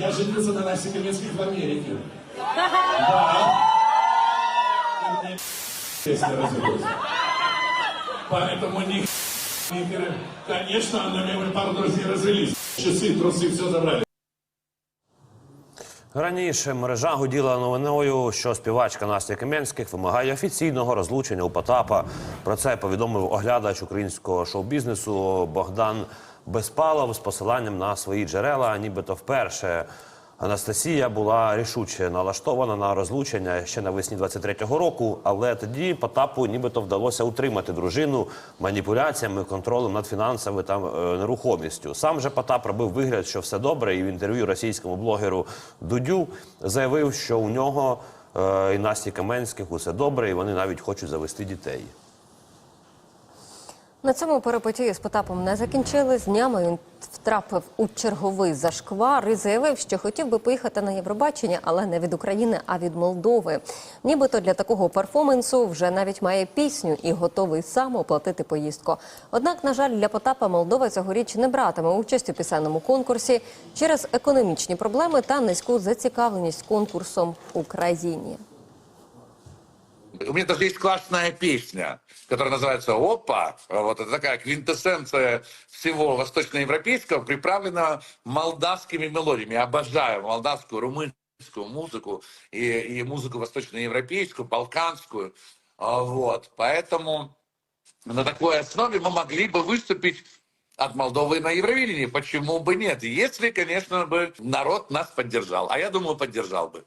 Я женился на Насте Каменских в Америке. Да. И мне песня развелась. Поэтому ни ни хера. Конечно, на мне пару друзей развелись. Часы, трусы, все забрали. Раніше мережа гуділа новиною, що співачка Настя Кам'янських вимагає офіційного розлучення у Потапа. Про це повідомив оглядач українського шоу-бізнесу Богдан Безпалов з посиланням на свої джерела. Нібито вперше Анастасія була рішуче налаштована на розлучення ще навесні 23-го року, але тоді Потапу нібито вдалося утримати дружину маніпуляціями, контролем над фінансами та е, нерухомістю. Сам же Потап робив вигляд, що все добре, і в інтерв'ю російському блогеру Дудю заявив, що у нього е, і Насті Каменських усе добре, і вони навіть хочуть завести дітей. На цьому перипетії з Потапом не закінчили. З днями він втрапив у черговий зашквар і заявив, що хотів би поїхати на Євробачення, але не від України, а від Молдови. Нібито для такого перформансу вже навіть має пісню і готовий сам оплатити поїздку. Однак, на жаль, для Потапа Молдова цьогоріч не братиме участь у пісенному конкурсі через економічні проблеми та низьку зацікавленість конкурсом в Україні. У меня даже есть классная песня, которая называется «Опа». Вот это такая квинтэссенция всего восточноевропейского, приправлена молдавскими мелодиями. Я обожаю молдавскую, румынскую музыку и, и музыку восточноевропейскую, балканскую. А, Вот. Поэтому на такой основе мы могли бы выступить от Молдовы на Евровидении. Почему бы нет? Если, конечно, бы народ нас поддержал. А я думаю, поддержал бы.